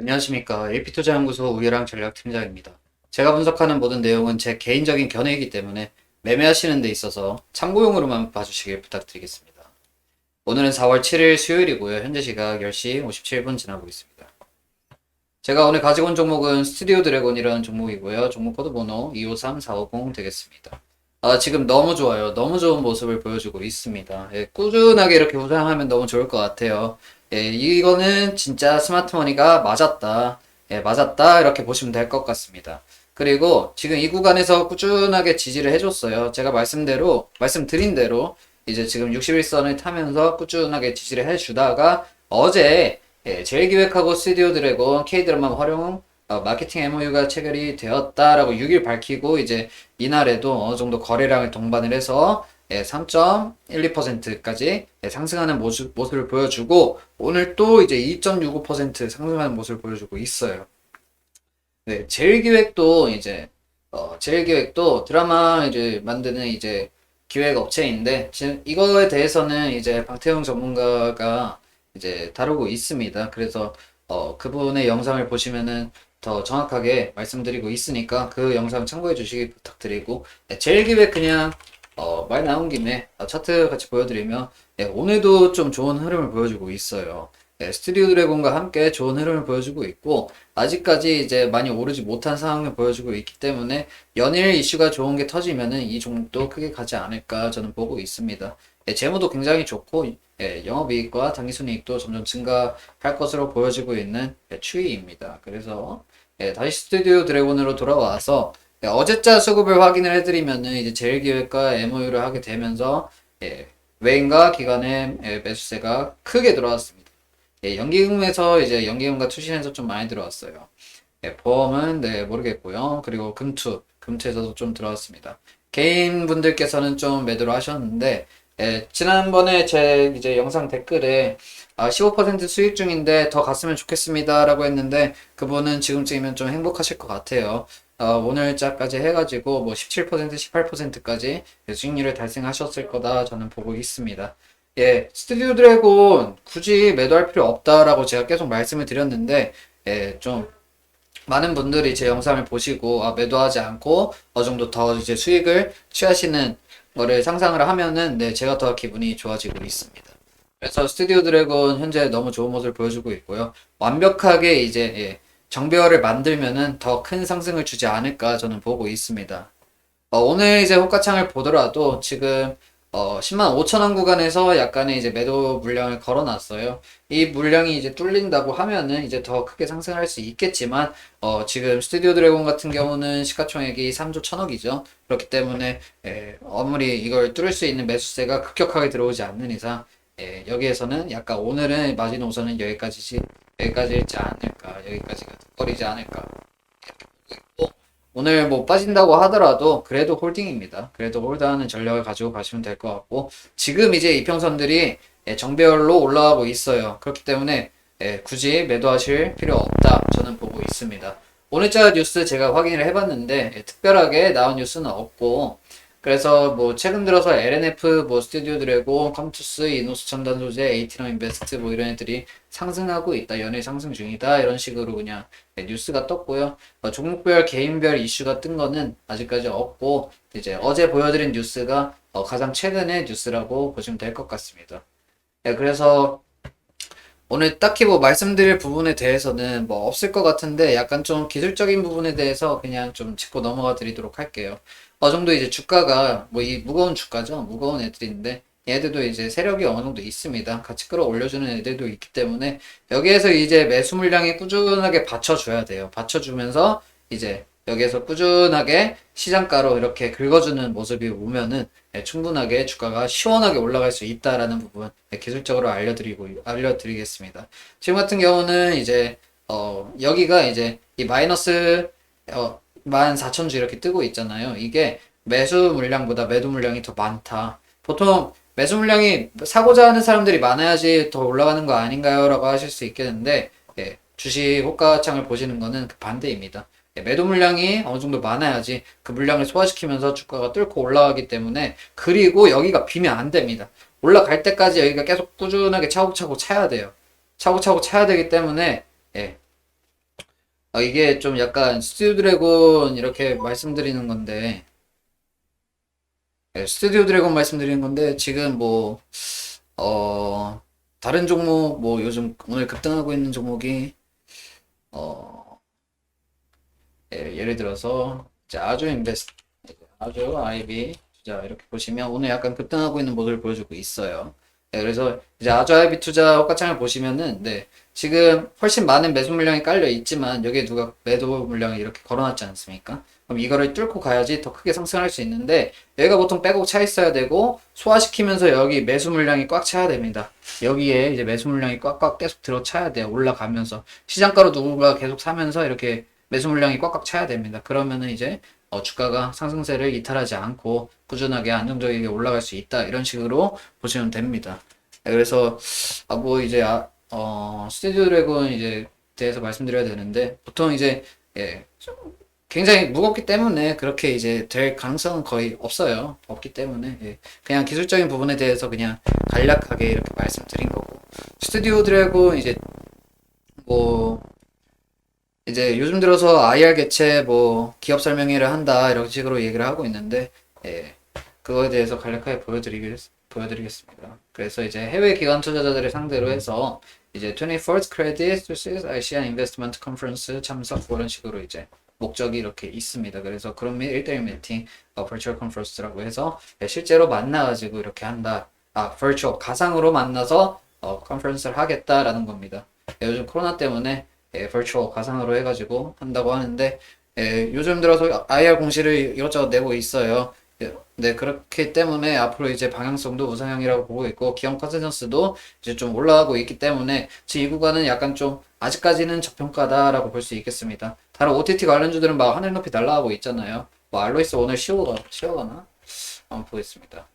안녕하십니까. AP투자연구소 우예랑 전략팀장입니다. 제가 분석하는 모든 내용은 제 개인적인 견해이기 때문에 매매하시는 데 있어서 참고용으로만 봐주시길 부탁드리겠습니다. 오늘은 4월 7일 수요일이고요. 현재 시각 10시 57분 지나고 있습니다. 제가 오늘 가지고 온 종목은 스튜디오 드래곤이라는 종목이고요. 종목 코드 번호 253450 되겠습니다. 아, 지금 너무 좋아요. 너무 좋은 모습을 보여주고 있습니다. 예, 꾸준하게 이렇게 우상하면 너무 좋을 것 같아요. 예, 이거는 진짜 스마트머니가 맞았다. 예, 맞았다. 이렇게 보시면 될 것 같습니다. 그리고 지금 이 구간에서 꾸준하게 지지를 해줬어요. 제가 말씀대로, 말씀드린 대로 이제 지금 61선을 타면서 꾸준하게 지지를 해주다가 어제 예, 제일 기획하고 스튜디오 드래곤 K드라마 활용 어, 마케팅 MOU가 체결이 되었다라고 6일 밝히고 이제 이날에도 어느 정도 거래량을 동반을 해서 예, 3.12%까지 예, 상승하는 모습, 모습을 보여주고 오늘 또 이제 2.65% 상승하는 모습을 보여주고 있어요. 네, 제일 기획도 이제 어, 제일 기획도 드라마 이제 만드는 이제 기획 업체인데 지금 이거에 대해서는 이제 박태웅 전문가가 이제 다루고 있습니다. 그래서 어, 그분의 영상을 보시면은 더 정확하게 말씀드리고 있으니까 그 영상 참고해 주시기 부탁드리고 네, 제일 기획 그냥 어, 말 나온 김에 어, 차트 같이 보여드리면 예, 오늘도 좀 좋은 흐름을 보여주고 있어요. 예, 스튜디오 드래곤과 함께 좋은 흐름을 보여주고 있고 아직까지 이제 많이 오르지 못한 상황을 보여주고 있기 때문에 연일 이슈가 좋은 게 터지면은 이 종목도 크게 가지 않을까 저는 보고 있습니다. 예, 재무도 굉장히 좋고 예, 영업이익과 당기순이익도 점점 증가할 것으로 보여지고 있는 예, 추이입니다. 그래서 예, 다시 스튜디오 드래곤으로 돌아와서 예, 어제자 수급을 확인을 해드리면은 이제 제일기획과 MOU를 하게 되면서 예, 외인과 기관의 예, 매수세가 크게 들어왔습니다. 예, 연기금에서 이제 연기금과 투신에서 좀 많이 들어왔어요. 예, 보험은 네 모르겠고요. 그리고 금투, 금투에서도 좀 들어왔습니다. 개인 분들께서는 좀 매도를 하셨는데 예, 지난번에 제 이제 영상 댓글에 아, 15% 수익 중인데 더 갔으면 좋겠습니다라고 했는데 그분은 지금쯤이면 좀 행복하실 것 같아요. 어, 오늘자까지 해가지고 뭐 17%, 18%까지 수익률을 달성하셨을 거다 저는 보고 있습니다. 예, 스튜디오 드래곤 굳이 매도할 필요 없다라고 제가 계속 말씀을 드렸는데 예, 좀 많은 분들이 제 영상을 보시고 아, 매도하지 않고 어느 정도 더 이제 수익을 취하시는 거를 상상을 하면은 네, 제가 더 기분이 좋아지고 있습니다. 그래서 스튜디오 드래곤 현재 너무 좋은 모습을 보여주고 있고요. 완벽하게 이제 예, 정배열을 만들면은 더 큰 상승을 주지 않을까 저는 보고 있습니다. 어, 오늘 이제 호가창을 보더라도 지금 어, 10만 5천 원 구간에서 약간의 이제 매도 물량을 걸어놨어요. 이 물량이 이제 뚫린다고 하면은 이제 더 크게 상승할 수 있겠지만, 어, 지금 스튜디오 드래곤 같은 경우는 시가총액이 3조 1천억이죠. 그렇기 때문에, 예, 아무리 이걸 뚫을 수 있는 매수세가 급격하게 들어오지 않는 이상, 예, 여기에서는 약간 오늘은 마지노선은 여기까지지, 여기까지일지 않을까, 여기까지가 턱걸이지 않을까. 있고, 오늘 뭐 빠진다고 하더라도 그래도 홀딩입니다. 그래도 홀드하는 전략을 가지고 가시면 될 것 같고 지금 이제 이평선들이 예, 정배열로 올라가고 있어요. 그렇기 때문에 예, 굳이 매도하실 필요 없다. 저는 보고 있습니다. 오늘자 뉴스 제가 확인을 해봤는데 예, 특별하게 나온 뉴스는 없고 그래서 뭐 최근 들어서 LNF, 뭐 스튜디오 드래곤, 컴투스, 이노스 첨단 소재, 에이티너 인베스트 뭐 이런 애들이 상승하고 있다, 연일 상승 중이다 이런 식으로 그냥 네, 뉴스가 떴고요. 어, 종목별 개인별 이슈가 뜬 거는 아직까지 없고 이제 어제 보여드린 뉴스가 어, 가장 최근의 뉴스라고 보시면 될 것 같습니다. 네, 그래서 오늘 딱히 뭐 말씀드릴 부분에 대해서는 뭐 없을 것 같은데 약간 좀 기술적인 부분에 대해서 그냥 좀 짚고 넘어가 드리도록 할게요. 어느 정도 이제 주가가 뭐 이 무거운 주가죠. 무거운 애들인데 얘들도 이제 세력이 어느 정도 있습니다. 같이 끌어올려주는 애들도 있기 때문에 여기에서 이제 매수 물량이 꾸준하게 받쳐줘야 돼요. 받쳐주면서 이제 여기에서 꾸준하게 시장가로 이렇게 긁어주는 모습이 오면은 네, 충분하게 주가가 시원하게 올라갈 수 있다라는 부분 네, 기술적으로 알려드리고 알려드리겠습니다. 지금 같은 경우는 이제 어 여기가 이제 이 마이너스 어 14,000주 이렇게 뜨고 있잖아요. 이게 매수 물량보다 매도 물량이 더 많다. 보통 매수 물량이 사고자 하는 사람들이 많아야지 더 올라가는 거 아닌가요? 라고 하실 수 있겠는데, 예, 주식 호가창을 보시는 거는 그 반대입니다. 예, 매도 물량이 어느 정도 많아야지 그 물량을 소화시키면서 주가가 뚫고 올라가기 때문에, 그리고 여기가 비면 안 됩니다. 올라갈 때까지 여기가 계속 꾸준하게 차곡차곡 차야 돼요. 차곡차곡 차야 되기 때문에, 예, 어, 이게 좀 약간 스튜디오 드래곤 이렇게 말씀드리는 건데, 네, 스튜디오 드래곤 말씀드리는 건데, 지금 뭐, 어, 다른 종목, 뭐 요즘 오늘 급등하고 있는 종목이, 어, 예, 예를 들어서, 아주 인베스트, 아주 IB 투자 이렇게 보시면 오늘 약간 급등하고 있는 모습을 보여주고 있어요. 네, 그래서 이제 아주 IB 투자 호가창을 보시면은, 네, 지금 훨씬 많은 매수 물량이 깔려 있지만 여기에 누가 매도 물량을 이렇게 걸어놨지 않습니까? 그럼 이거를 뚫고 가야지 더 크게 상승할 수 있는데 여기가 보통 빼곡 차 있어야 되고 소화시키면서 여기 매수 물량이 꽉 차야 됩니다. 여기에 이제 매수 물량이 꽉꽉 계속 들어차야 돼요. 올라가면서 시장가로 누군가 계속 사면서 이렇게 매수 물량이 꽉꽉 차야 됩니다. 그러면은 이제 어, 주가가 상승세를 이탈하지 않고 꾸준하게 안정적이게 올라갈 수 있다 이런 식으로 보시면 됩니다. 네, 그래서 아뭐 이제 아, 어, 스튜디오 드래곤 이제 대해서 말씀드려야 되는데 보통 이제 예, 좀 굉장히 무겁기 때문에 그렇게 이제 될 가능성은 거의 없어요. 없기 때문에 예, 그냥 기술적인 부분에 대해서 그냥 간략하게 이렇게 말씀드린 거고 스튜디오 드래곤 이제 뭐 이제 요즘 들어서 IR 개최 뭐 기업 설명회를 한다 이런 식으로 얘기를 하고 있는데 예, 그거에 대해서 간략하게 보여드리겠, 보여드리겠습니다. 그래서 이제 해외 기관 투자자들을 상대로 해서 이제 21st Credit Suisse ASEAN Investment Conference 참석 뭐 이런 식으로 이제 목적이 이렇게 있습니다. 그래서 그런 미 1대1 미팅, 어, virtual conference라고 해서 예, 실제로 만나가지고 이렇게 한다. 아, virtual 가상으로 만나서 어, 컨퍼런스를 하겠다라는 겁니다. 예, 요즘 코로나 때문에 예, virtual 가상으로 해가지고 한다고 하는데 예, 요즘 들어서 IR 공시를 이것저것 내고 있어요. 예, 네, 그렇기 때문에 앞으로 이제 방향성도 우상향이라고 보고 있고, 기업 컨센서스도 이제 좀 올라가고 있기 때문에, 지금 이 구간은 약간 좀, 아직까지는 저평가다라고 볼 수 있겠습니다. 다른 OTT 관련주들은 막 하늘 높이 날아가고 있잖아요. 뭐, 알로이스 오늘 쉬어가, 쉬어가나? 한번 보겠습니다.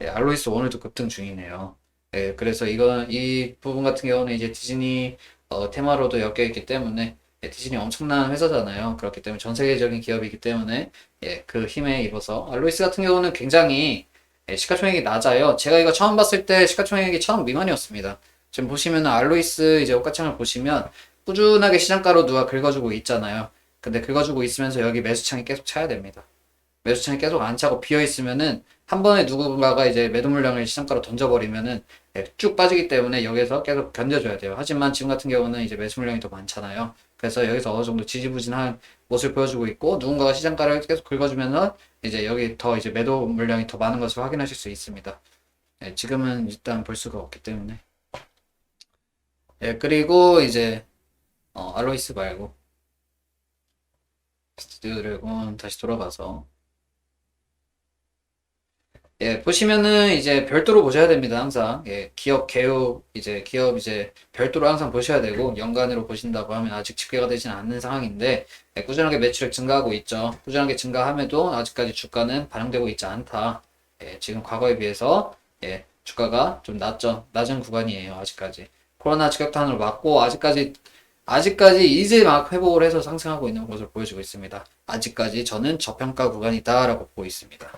예, 알로이스 오늘도 급등 중이네요. 예, 그래서 이건, 이 부분 같은 경우는 이제 디즈니, 어, 테마로도 엮여 있기 때문에, 예, 디즈니 엄청난 회사잖아요. 그렇기 때문에 전 세계적인 기업이기 때문에 예, 그 힘에 입어서 알로이스 같은 경우는 굉장히 예, 시가총액이 낮아요. 제가 이거 처음 봤을 때 시가총액이 천억 미만이었습니다. 지금 보시면 알로이스 이제 옷가창을 보시면 꾸준하게 시장가로 누가 긁어주고 있잖아요. 근데 긁어주고 있으면서 여기 매수창이 계속 차야 됩니다. 매수창이 계속 안 차고 비어 있으면은 한 번에 누군가가 이제 매도 물량을 시장가로 던져버리면은 예, 쭉 빠지기 때문에 여기서 계속 견뎌줘야 돼요. 하지만 지금 같은 경우는 이제 매수 물량이 더 많잖아요. 그래서 여기서 어느 정도 지지부진한 모습을 보여주고 있고 누군가가 시장가를 계속 긁어주면서 이제 여기 더 이제 매도 물량이 더 많은 것을 확인하실 수 있습니다. 예, 지금은 일단 볼 수가 없기 때문에. 예, 그리고 이제 어, 알로이스 말고 스튜디오 드래곤 다시 돌아가서 예, 보시면은 이제 별도로 보셔야 됩니다, 항상. 예, 기업 개요, 이제 기업 이제 별도로 항상 보셔야 되고, 연간으로 보신다고 하면 아직 집계가 되지는 않는 상황인데, 예, 꾸준하게 매출액 증가하고 있죠. 꾸준하게 증가함에도 아직까지 주가는 반영되고 있지 않다. 예, 지금 과거에 비해서, 예, 주가가 좀 낮죠. 낮은 구간이에요, 아직까지. 코로나 직격탄을 맞고, 아직까지, 아직까지 이제 막 회복을 해서 상승하고 있는 것을 보여주고 있습니다. 아직까지 저는 저평가 구간이다라고 보고 있습니다.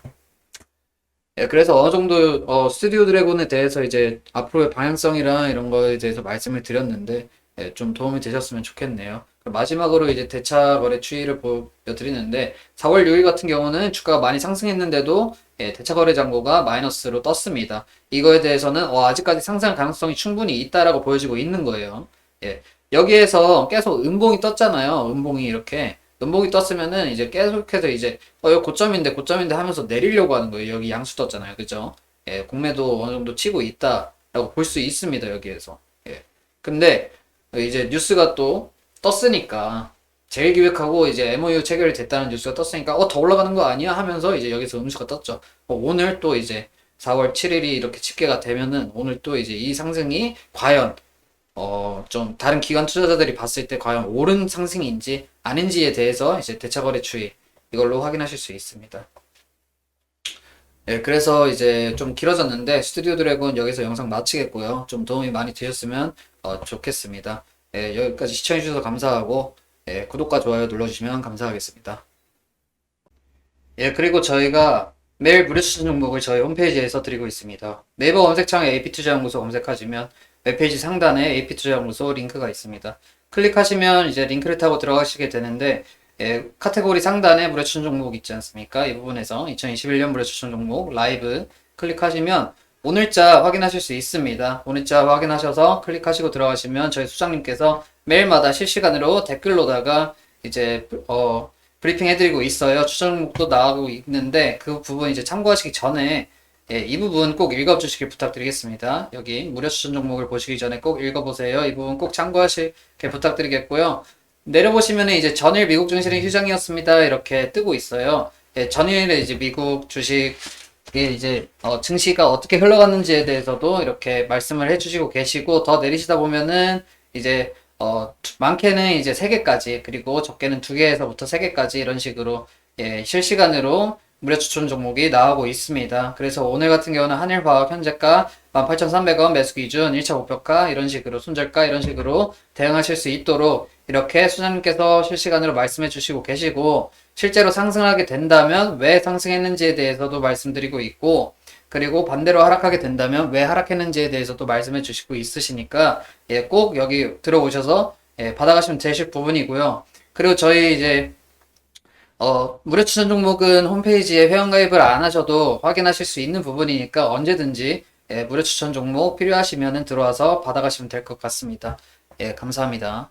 예, 그래서 어느 정도 어, 스튜디오 드래곤에 대해서 이제 앞으로의 방향성이랑 이런 거에 대해서 말씀을 드렸는데 예, 좀 도움이 되셨으면 좋겠네요. 마지막으로 이제 대차 거래 추이를 보여드리는데 4월 6일 같은 경우는 주가가 많이 상승했는데도 예, 대차 거래 잔고가 마이너스로 떴습니다. 이거에 대해서는 어, 아직까지 상승 가능성이 충분히 있다라고 보여지고 있는 거예요. 예, 여기에서 계속 음봉이 떴잖아요. 음봉이 이렇게 음봉이 떴으면은 이제 계속해서 이제 어 여기 고점인데 고점인데 하면서 내리려고 하는 거예요. 여기 양수 떴잖아요. 그죠? 예, 공매도 어느 정도 치고 있다라고 볼 수 있습니다. 여기에서. 예. 근데 이제 뉴스가 또 떴으니까 재계 기획하고 이제 MOU 체결이 됐다는 뉴스가 떴으니까 어 더 올라가는 거 아니야 하면서 이제 여기서 음수가 떴죠. 어, 오늘 또 이제 4월 7일이 이렇게 집계가 되면은 오늘 또 이제 이 상승이 과연 어, 좀 다른 기관 투자자들이 봤을 때 과연 옳은 상승인지 아닌지에 대해서 이제 대차거래 추이 이걸로 확인하실 수 있습니다. 예, 그래서 이제 좀 길어졌는데 스튜디오 드래곤 여기서 영상 마치겠고요. 좀 도움이 많이 되셨으면 어, 좋겠습니다. 예, 여기까지 시청해주셔서 감사하고 예, 구독과 좋아요 눌러주시면 감사하겠습니다. 예, 그리고 저희가 매일 무료 추천 종목을 저희 홈페이지에서 드리고 있습니다. 네이버 검색창에 AP투자연구소 검색하시면 웹페이지 상단에 AP투자연구소 링크가 있습니다. 클릭하시면 이제 링크를 타고 들어가시게 되는데 예, 카테고리 상단에 무료 추천 종목 있지 않습니까? 이 부분에서 2021년 무료 추천 종목 라이브 클릭하시면 오늘자 확인하실 수 있습니다. 오늘자 확인하셔서 클릭하시고 들어가시면 저희 수장님께서 매일마다 실시간으로 댓글로다가 이제 어 브리핑 해드리고 있어요. 추천 종목도 나가고 있는데 그 부분 이제 참고하시기 전에 예, 이 부분 꼭 읽어주시길 부탁드리겠습니다. 여기 무료 추천 종목을 보시기 전에 꼭 읽어보세요. 이 부분 꼭 참고하시길 부탁드리겠고요. 내려보시면은 이제 전일 미국 증시는 휴장이었습니다. 이렇게 뜨고 있어요. 예, 전일에 이제 미국 주식 이 이제 어, 증시가 어떻게 흘러갔는지에 대해서도 이렇게 말씀을 해주시고 계시고 더 내리시다 보면은 이제 어 많게는 이제 세 개까지 그리고 적게는 두 개에서부터 세 개까지 이런 식으로 예, 실시간으로 무료 추천 종목이 나오고 있습니다. 그래서 오늘 같은 경우는 한일화학 현재가 18,300원 매수 기준 1차 목표가 이런 식으로 손절가 이런 식으로 대응하실 수 있도록 이렇게 수장님께서 실시간으로 말씀해 주시고 계시고 실제로 상승하게 된다면 왜 상승했는지에 대해서도 말씀드리고 있고 그리고 반대로 하락하게 된다면 왜 하락했는지에 대해서도 말씀해 주시고 있으시니까 예, 꼭 여기 들어오셔서 예, 받아가시면 되실 부분이고요. 그리고 저희 이제 어, 무료 추천 종목은 홈페이지에 회원가입을 안 하셔도 확인하실 수 있는 부분이니까 언제든지 예, 무료 추천 종목 필요하시면 들어와서 받아가시면 될 것 같습니다. 예, 감사합니다.